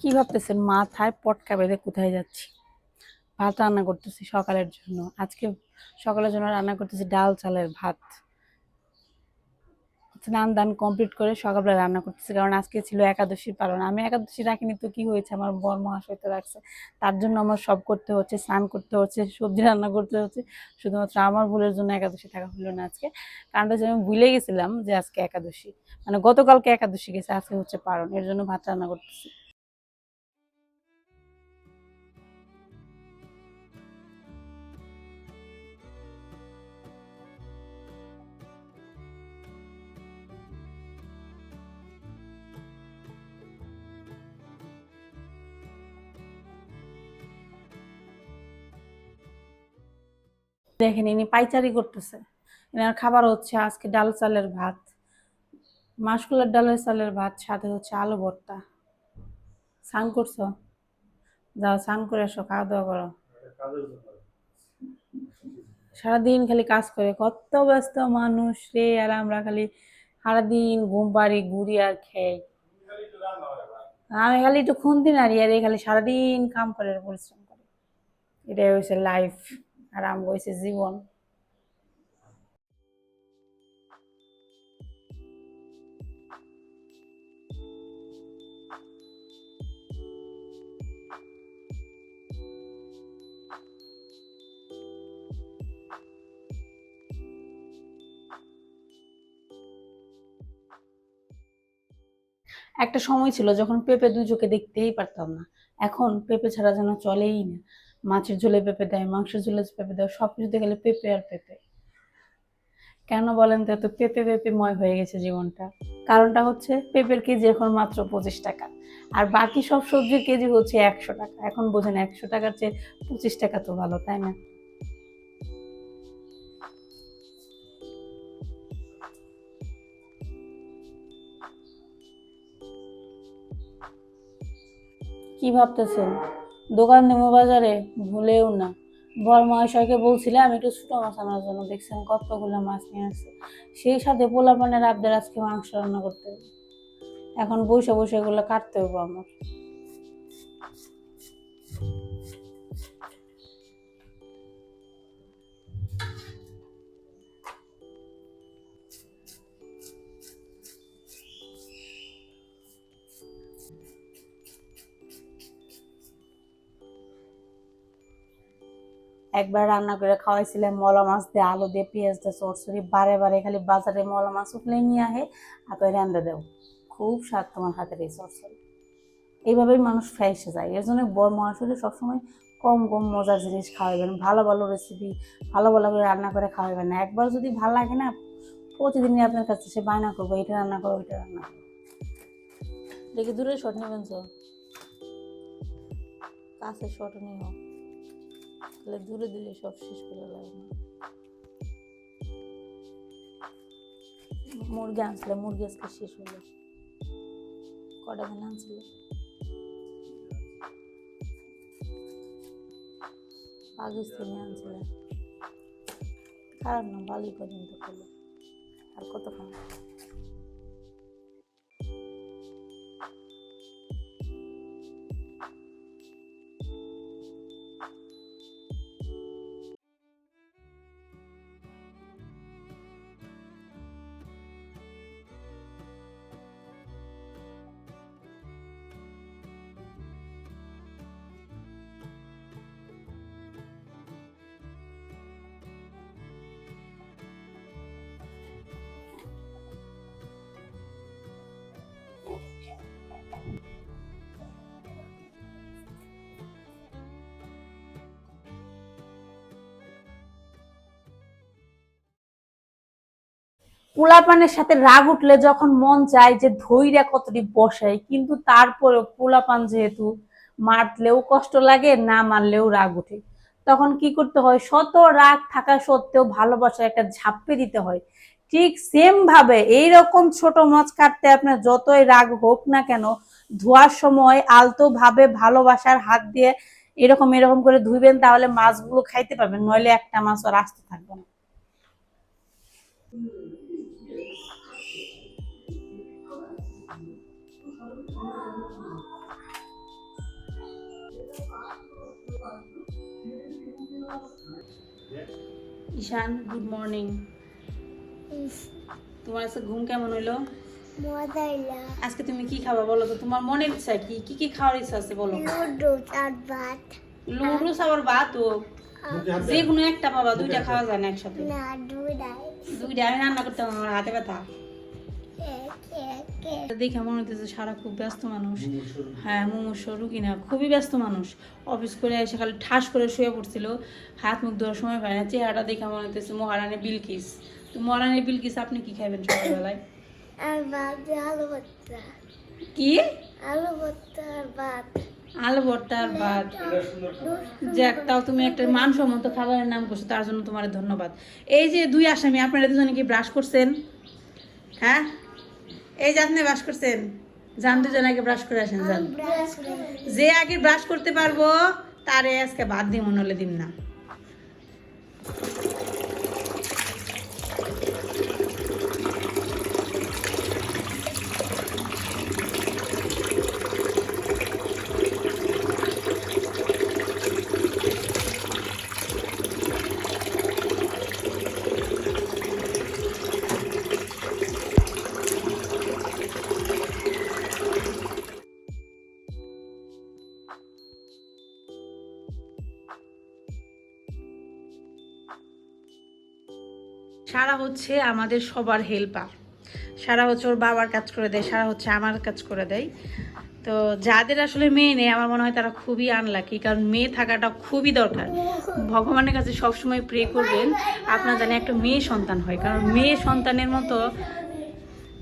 কি ভাবতেছেন? মাথায় পটকা বেঁধে কোথায় যাচ্ছি? ভাত রান্না করতেছি সকালের জন্য। আজকে সকালের জন্য রান্না করতেছি ডাল চালের ভাত। স্নান দান কমপ্লিট করে সকালবেলা রান্না করতেছি। কারণ আজকে ছিল একাদশীর পালন। আমি একাদশী রাখিনি তো কি হয়েছে? আমার বর মহাশয় তো রাখছে। তার জন্য আমার সব করতে হচ্ছে, স্নান করতে হচ্ছে, সবজি রান্না করতে হচ্ছে। শুধুমাত্র আমার ভুলের জন্য একাদশী থাকা হলো না আজকে। কারণটা হচ্ছে আমি ভুলে গেছিলাম যে আজকে একাদশী। মানে গতকালকে একাদশী গেছে, আজকে হচ্ছে পালন। এর জন্য ভাত রান্না করতেছি। দেখেন, ইনি পাইচারি করতেছে। এনার খাবার হচ্ছে আজকে ডাল চালের ভাত। মাসকুলার ডালের চালের ভাত, সাথে হচ্ছে আলু ভর্তা। স্নান করছ? যাও, স্নান করে এসো, খাওয়া দাওয়া করো। সারাদিন খালি কাজ করে। কত ব্যস্ত মানুষ রে, আর আমরা খালি সারাদিন ঘুম পাড়ি ঘুরি আর খেয়ে আমি খালি একটু খুন্তি নাড়ি আর এই খালি সারাদিন কাম করে, পরিশ্রম করে। এটাই হয়েছে লাইফ আর আম জীবন। একটা সময় ছিল যখন পেঁপে দু চোখে দেখতেই পারতাম না। এখন পেঁপে ছাড়া যেন চলেই না। মাছের ঝোলে পেঁপে দেয়, মাংসের ঝোলে পেঁপে দেয়, সব কিছুতে গেলে পেঁপে আর পেঁপে। কেন বলেন তো, এত পেঁপে পেঁপেময় হয়ে গেছে জীবনটা। কারণটা হচ্ছে পেঁপের কেজি এখন মাত্র পঁচিশ টাকা। আর বাকি সব সবজির কেজি হচ্ছে একশো টাকা। এখন বোঝেন একশো টাকার চেয়ে পঁচিশ টাকা তো ভালো, তাই না? কি ভাবতেছেন? দোকান নেমো বাজারে, ভুলেও না। বর মহাশয়কে বলছিলাম একটু ছোটো মাছ আনার জন্য, দেখছেন কতগুলো মাছ নিয়ে আসছে। সেই সাথে পোলা পানের আবদের আজকে মাংস রান্না করতে এখন বসে বসে এগুলো কাটতে হবে আমার। একবার রান্না করে খাওয়াইছিলাম, মলা মাছ দিয়ে আলু দিয়ে, পেঁয়াজ দিয়ে সরসরি বারে বারে খালি বাজারে মলা মাছ উঠলে নিয়ে আহে আর তো রান্দা দেও। খুব স্বাদ তোমার হাতের এই সরসরি এইভাবেই মানুষ ফ্যাসে যায়। এর জন্য বড় মহাশয় সবসময় কম কম মজার জিনিস খাওয়াবেন ভালো ভালো রেসিপি ভালো ভালো করে রান্না করে খাওয়াবেন না। একবার যদি ভালো লাগে না, প্রতিদিনই আপনার কাছে সে বায়না করব, এটা রান্না করব ওইটা রান্না করো। দেখি দূরে শট নেবেন কাছে শট নিও। তাহলে দূরে দিলে সব শেষ করে লাগে না মুরগি আনছিলে, মুরগি আজকে শেষ হলো। কটা দিন আনছিল? পাকিস্তানি আনছিলে। খারাপ না, ভালোই পর্যন্ত করল আর কতক্ষণ পোলাপানের সাথে রাগ উঠলে যখন মন চায় যে ধৈর্য কতটি বসাই কিন্তু তারপরে পোলাপান যেহেতু মারলেও কষ্ট লাগে, না মারলেও রাগ উঠে তখন কি করতে হয়? শত রাগ থাকা সত্ত্বেও ভালোবাসার একটা ঝাপ্পে দিতে হয়। ঠিক সেম ভাবে এইরকম ছোট মাছ কাটতে আপনার যতই রাগ হোক না কেন, ধোয়ার সময় আলতো ভাবে ভালোবাসার হাত দিয়ে এরকম এরকম করে ধুইবেন, তাহলে মাছগুলো খাইতে পারবেন। নইলে একটা মাছ আর আসতে থাকবে না। ঈশান গুড মর্নিং তোমার আজকে ঘুম কেমন হইল? আজকে তুমি কি খাবা বলো তো? তোমার মনের ইচ্ছা কি? কি কি খাওয়ার ইচ্ছা আছে বলো? নুডলস আর ভাত। নুডলস আর ভাত ও? যে কোনো একটা পাবা দুইটা খাওয়া যায় না একসাথে। না দুইটা দুইটা আমি রান্না করতে আমার হাতে ব্যথা। দেখে মনে হতেছে সারা খুব ব্যস্ত মানুষ। হ্যাঁ মুমূর্ষ রুগী না খুবই ব্যস্ত মানুষ। অফিস করে এসে খালি ঠাস করে শুয়ে পড়ছিল। হাত মুখ ধোয়ার সময় পায় না। চেহারাটা দেখে মনে হতেছে মহারানী বিলকিস। তো মহারানী বিলকিস আপনি কি খাবেন সকালবেলায়? কি? আলু ভর্তা আর ভাত। আলু ভর্তা আর ভাত। যাক তাও তুমি একটা মানসম্মত খাবারের নাম করছ তার জন্য তোমার ধন্যবাদ। এই যে দুই আসামি আপনারা দুজনে কি ব্রাশ করছেন? হ্যাঁ? এই যে আপনি ব্রাশ করছেন যান দুজন আগে ব্রাশ করে আসেন যান। যে আগে ব্রাশ করতে পারব তারে আজকে বাদ দিই মনে হলে দিন না হচ্ছে আমাদের সবার হেল্পার। সারা হচ্ছে ওর বাবার কাজ করে দেয়, সারা হচ্ছে আমার কাজ করে দেয়। তো যাদের আসলে মেয়ে নেই, আমার মনে হয় তারা খুবই আনলাকি কারণ মেয়ে থাকাটা খুবই দরকার। ভগবানের কাছে সবসময় প্রে করবেন, আপনার জানে একটা মেয়ে সন্তান হয়। কারণ মেয়ে সন্তানের মতো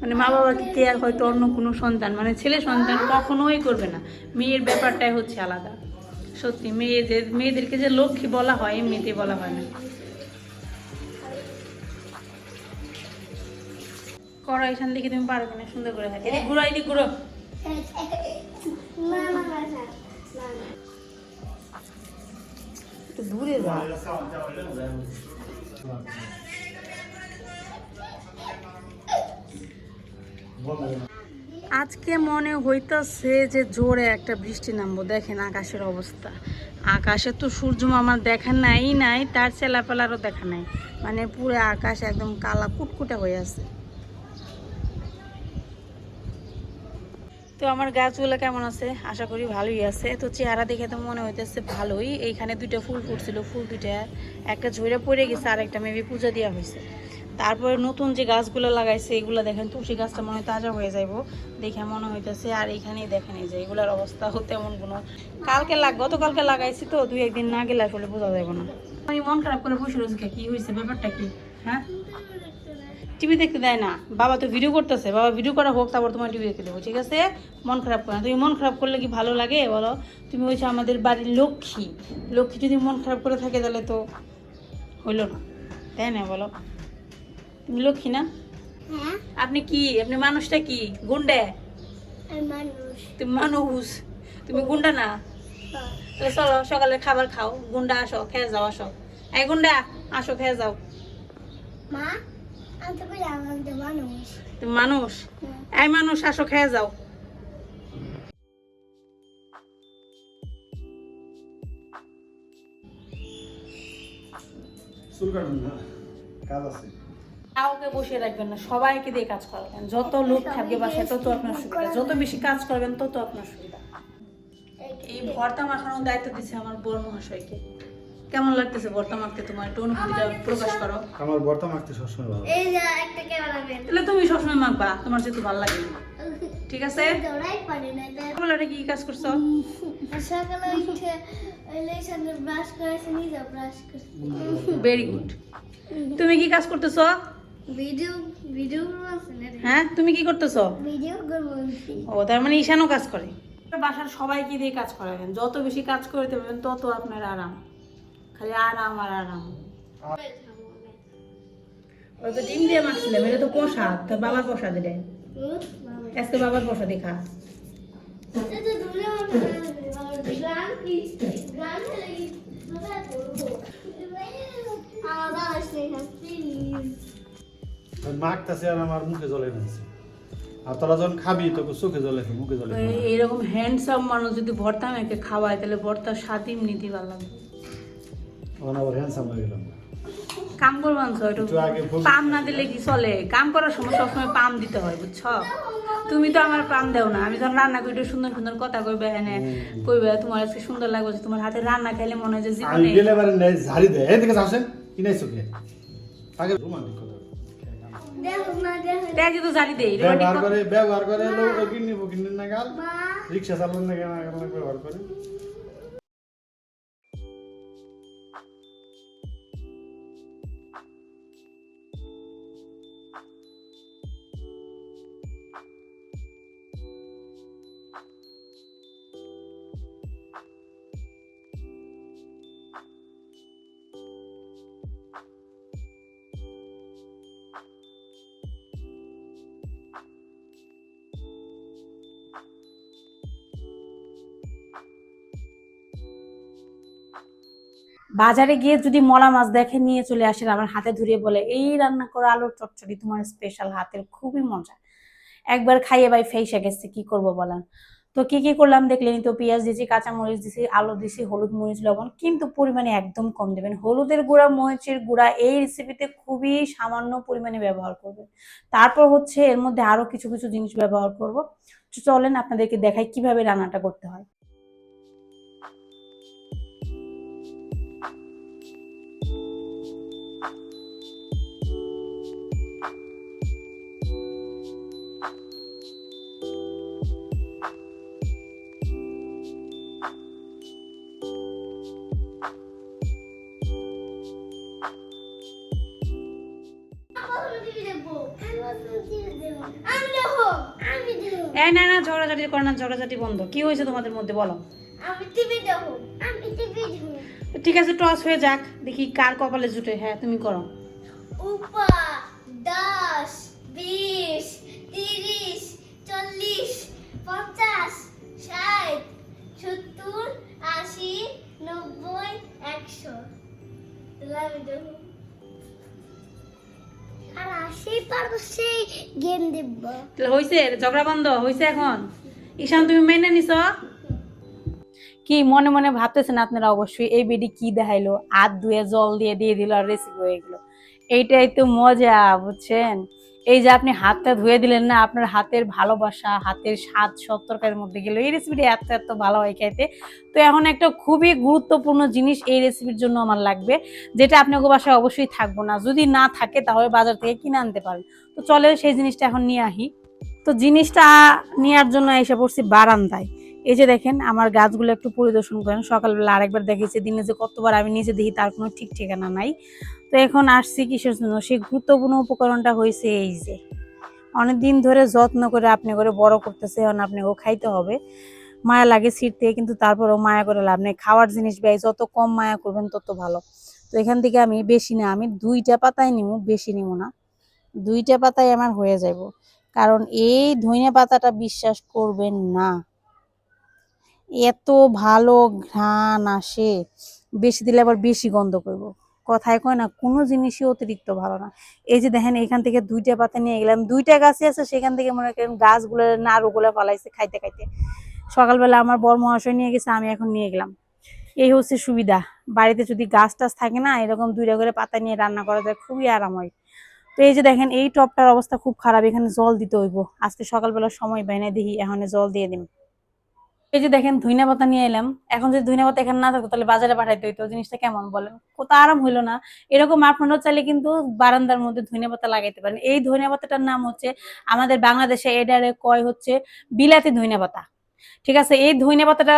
মানে মা বাবাকে কেয়ার হয়তো অন্য কোনো সন্তান মানে ছেলে সন্তান কখনোই করবে না। মেয়ের ব্যাপারটাই হচ্ছে আলাদা। সত্যি মেয়েদের মেয়েদেরকে যে লক্ষ্মী বলা হয়, এমনিতেই বলা হয় না। করো, এখান থেকে তুমি পারবে না সুন্দর করে থাকে ঘুরো এদিক ঘুরো দূরে আজকে মনে হইতাছে যে জোরে একটা বৃষ্টি নামবো, দেখেন আকাশের অবস্থা। আকাশে তো সূর্য মামার দেখা নাই নাই, তার চেলাপেলারও দেখা নাই। মানে পুরো আকাশ একদম কালা কুটকুটে হয়ে আছে। তো আমার গাছগুলো কেমন আছে? আশা করি ভালোই আছে। তো চেহারা দেখে তো মনে হইতেছে ভালোই। এইখানে দুইটা ফুল ফুটছিল, ফুল দুইটা। একটা ঝরে পড়ে গেছে আর একটা মেবি পূজা দেওয়া হয়েছে তারপরে নতুন যে গাছগুলো লাগাইছে, এগুলো দেখেন, তুলসী গাছটা মনে হয় তাজা হয়ে যাইব। দেখে মনে হইতেছে, আর এইখানেই দেখেন এই যে, এগুলোর অবস্থা তেমন কোনো। কালকে লাগ, গতকালকে লাগাইছি তো, দুই, একদিন না গেলে আসলে বোঝা যাবে না। আমি মন খারাপ করে বসে রয়েছে, কি হয়েছে ব্যাপারটা কি? হ্যাঁ? টিভি দেখতে দেয় না। বাবা তো ভিডিও করতেছে। বাবা ভিডিও করা হোক তারপর তোমার টিভি দেখতে দেবো ঠিক আছে? মন খারাপ করে না। তুমি মন খারাপ করলে কি ভালো লাগে বলো? তুমি হচ্ছে আমাদের বাড়ির লক্ষ্মী। লক্ষ্মী যদি মন খারাপ করে থাকে তাহলে তো হইল না। তাই না বলো? তুমি লক্ষ্মী না? হ্যাঁ। আপনি কি? আপনি মানুষটা কি? গুন্ডে? তুমি মানুষ। তুমি গুন্ডা না? হ্যাঁ। তাহলে চলো সকালে খাবার খাও। গুন্ডা আসো খেয়ে যাও আসো। এই গুন্ডা আসো খেয়ে যাও। মা? তুমি মানুষ। হ্যাঁ। এই মানুষ আসো খেয়ে যাও। কাউকে বসিয়ে রাখবেন না সবাইকে দিয়ে কাজ করাবেন। যত লোক থাকবে বাসায় তত আপনার সুবিধা। যত বেশি কাজ করবেন তত আপনার সুবিধা। এই ভর্তা মাখানোর দায়িত্ব দিচ্ছে আমার বড় মহাশয়কে। কেমন লাগতেছে মাখতে তোমার একটু অনুভূতিটা প্রকাশ করো? আমার বর্তা মাখতে সবসময় ভালো। এই যে একটা ক্যামেরা বের তাহলে তুমি সবসময় মাখবা তোমার যেহেতু ভালো লাগে। ঠিক আছে? দৌড়াই পারি না কি কাজ করছ? সকালে উঠে সামনে ব্রাশ করেছে নিজে ব্রাশ করছে। ভেরি গুড তুমি কি কাজ করতেছো? ভিডিও ভিডিও হ্যাঁ তুমি কি করতেছো? ভিডিও ও তার মানে ঈশানও কাজ করে। বাসার সবাইকে দিয়ে কাজ করাবেন। যত বেশি কাজ করতে পারবেন তত আপনার আরাম। খালি আরাম আর আরাম তো ডিম দিয়ে মাখছিলাম এটা তো তোর বাবার প্রসাদ এটা আজকে বাবার প্রসাদ খা। মাখতেছে আর আমার মুখে জলে ফেলছে। আর তোরা যখন খাবি তোকে চোখে জলে মুখে জলে এইরকম হ্যান্ডসাম মানুষ যদি ভর্তা মেখে খাওয়ায় তাহলে ভর্তার স্বাদ এমনিতেই ভালো লাগবে আবার হ্যান্ডসাম হয়ে গেলাম। কাম করব পাম না দিলে কি চলে? কাম করার সময় সবসময় পাম দিতে হয় বুঝছ? তুমি তো আমার পাম দেও না। আমি যখন রান্না করি সুন্দর সুন্দর কথা কইবে এনে কইবে তোমার আজকে সুন্দর লাগবে তোমার হাতে রান্না খাইলে মনে হয় যে আমি জীবনে গেলে এবারে নেই ঝাড়ি এদিকে আসেন কি নাই চোখে আগে রোমান্টিক কথা দেখো মা দেখো দেখি তো জানি দেই ব্যবহার করে ব্যবহার করে লোক কিনি কিনি না গাল রিক্সা চালান না কেন? কেন ব্যবহার করে। বাজারে গিয়ে যদি মলা মাছ দেখে নিয়ে চলে আসেন, আমার হাতে ধরিয়ে বলে, এই রান্না করা আলুর চচ্চড়ি, তোমার স্পেশাল হাতের খুবই মজা। একবার খাইয়ে ভাই ফেসে গেছে, কি করব বলেন? তো কি কি করলাম দেখলেন, তো পেঁয়াজ দিয়েছি কাঁচা মরিচ দিয়েছি আলু দিছি, হলুদ মরিচ, লবণ, কিন্তু পরিমাণে একদম কম দেবেন। হলুদের গুঁড়া, মরিচের গুঁড়া, এই রেসিপিতে খুবই সামান্য পরিমাণে ব্যবহার করবেন। তারপর হচ্ছে এর মধ্যে আরও কিছু কিছু জিনিস ব্যবহার করব। চলেন আপনাদেরকে দেখাই কীভাবে রান্নাটা করতে হয়। এই না না ঝগড়াঝাটি করে না ঝগড়াঝাটি বন্ধ। কি হয়েছে তোমাদের মধ্যে বলো? আমি টিভি দেখো আমি টিভি ঠিক আছে টস হয়ে যাক দেখি কার কপালে জুটে। হ্যাঁ তুমি করো। উপা দশ বিশ তিরিশ চল্লিশ পঞ্চাশ ষাট সত্তর আশি নব্বই একশো। আর আশি পারব সেই গেম দেখব। তাহলে হয়েছে ঝগড়া বন্ধ হয়েছে এখন? ঈশান তুমি মেনে নিছো? কি মনে মনে ভাবতেছেন আপনারা অবশ্যই এই বেডি কি দেখাইলো? হাত ধুয়ে জল দিয়ে দিয়ে দিল আর রেসিপি হয়ে গেলো। এইটাই তো মজা বুঝছেন? এই যে আপনি হাতটা ধুয়ে দিলেন না, আপনার হাতের ভালোবাসা, হাতের স্বাদ সব তরকারির মধ্যে গেল। এই রেসিপিটা এত এত ভালো হয় খাইতে তো এখন একটা খুবই গুরুত্বপূর্ণ জিনিস এই রেসিপির জন্য আমার লাগবে, যেটা আপনাকে বাসায় অবশ্যই থাকব না। যদি না থাকে, তাহলে বাজার থেকে কিনে আনতে পারেন। তো চলে সেই জিনিসটা এখন নিয়ে আহি তো জিনিসটা নেওয়ার জন্য এসে পড়ছি বারান্দায়। এই যে দেখেন, আমার গাছগুলো একটু পরিদর্শন করেন। সকালবেলা আরেকবার দেখেছি দিনে যে কতবার আমি নিজে দেখি, তার কোনো ঠিক ঠিকানা নাই। তো এখন আসছি কিসের জন্য? সেই গুরুত্বপূর্ণ উপকরণটা হয়েছে এই যে। অনেক দিন ধরে যত্ন করে আপনি করে বড় করতেছে, এখন আপনাকেও খাইতে হবে। মায়া লাগে ছিঁড়তে কিন্তু তারপরেও মায়া করে লাভ নেই। খাওয়ার জিনিস ব্যয় যত কম মায়া করবেন, তত ভালো। তো এখান থেকে আমি বেশি না, আমি দুইটা পাতায় নিব বেশি নিব না। দুইটা পাতায় আমার হয়ে যাব কারণ এই ধনিয়া পাতাটা বিশ্বাস করবেন না। এত ভালো ঘ্রাণ আসে, বেশি দিলে আবার বেশি গন্ধ করব। কথায় কয় না, কোনো জিনিসই অতিরিক্ত ভালো না। এই যে দেখেন, এখান থেকে দুইটা পাতা নিয়ে গেলাম। দুইটা গাছই আছে, সেখান থেকে মনে করেন গাছগুলো নাড়ুগুলো ফালাইছে খাইতে খাইতে। সকালবেলা আমার বর মহাশয় নিয়ে গেছে, আমি এখন নিয়ে গেলাম। এই হচ্ছে সুবিধা। বাড়িতে যদি গাছ টাছ থাকে না, এরকম দুইটা করে পাতা নিয়ে রান্না করা যায়, খুবই আরাম হয় তো এই যে দেখেন, এই টপটার অবস্থা খুব খারাপ, এখানে জল দিতে হইব। আজকে সকালবেলা সময় পাই না দেখি এখন জল দিয়ে দিন। এই যে দেখেন ধইনা পাতা নিয়ে এলাম। এখন যদি ধইনা পাতা এখানে না থাকতো, তাহলে বাজারে পাঠাইতে হইতো। জিনিসটা কেমন বলেন? কত আরাম হইল না। এরকম আপনারাও চাইলে কিন্তু বারান্দার মধ্যে ধইনা পাতা লাগাইতে পারেন। এই ধইনা পাতাটার নাম হচ্ছে আমাদের বাংলাদেশে এডারে কয় হচ্ছে বিলাতি ধইনা পাতা। ঠিক আছে? এই ধইনা পাতাটা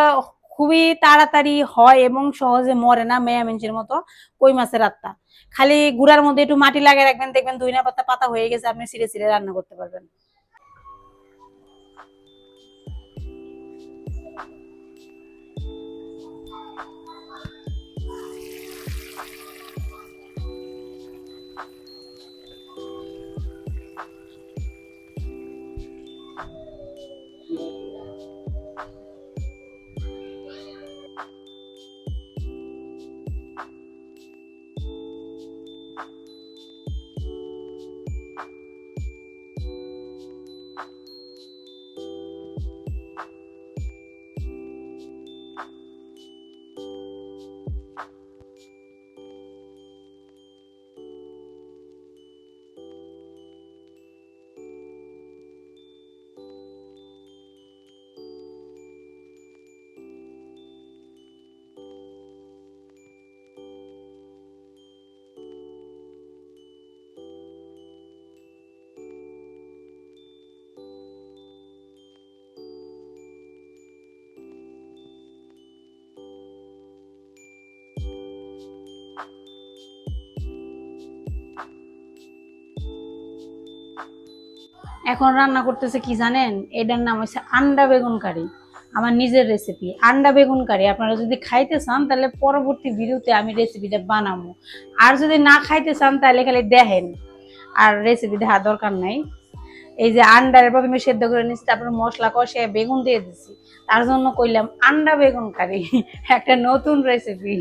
খুবই তাড়াতাড়ি হয় এবং সহজে মরে না, মেয়া মেঞ্চের মতো কই মাছের আত্মা। খালি গুড়ার মধ্যে একটু মাটি লাগিয়ে রাখবেন, দেখবেন ধইনা পাতা পাতা হয়ে গেছে, আপনি সিরে সিরে রান্না করতে পারবেন। এখন রান্না করতেছে কি জানেন? এটার নাম হচ্ছে আন্ডা বেগুন কারি আমার নিজের রেসিপি আন্ডা বেগুন কারি আপনারা যদি খাইতে চান, তাহলে পরবর্তী ভিডিওতে আমি রেসিপিটা বানাবো। আর যদি না খাইতে চান, তাহলে খালি দেখেন। আর রেসিপি দেখা দরকার নাই। এই যে আন্ডার প্রথমে সেদ্ধ করে নিচ্ছি তারপরে মশলা কষে বেগুন দিয়ে দিচ্ছি তার জন্য কইলাম আন্ডা বেগুন কারি একটা নতুন রেসিপি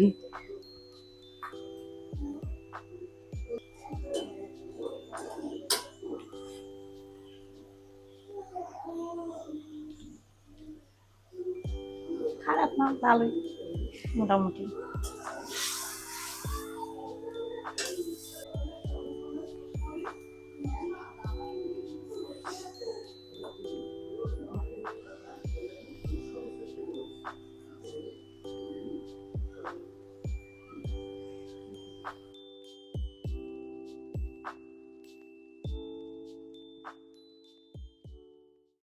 খারাপ না ভালোই মোটামুটি।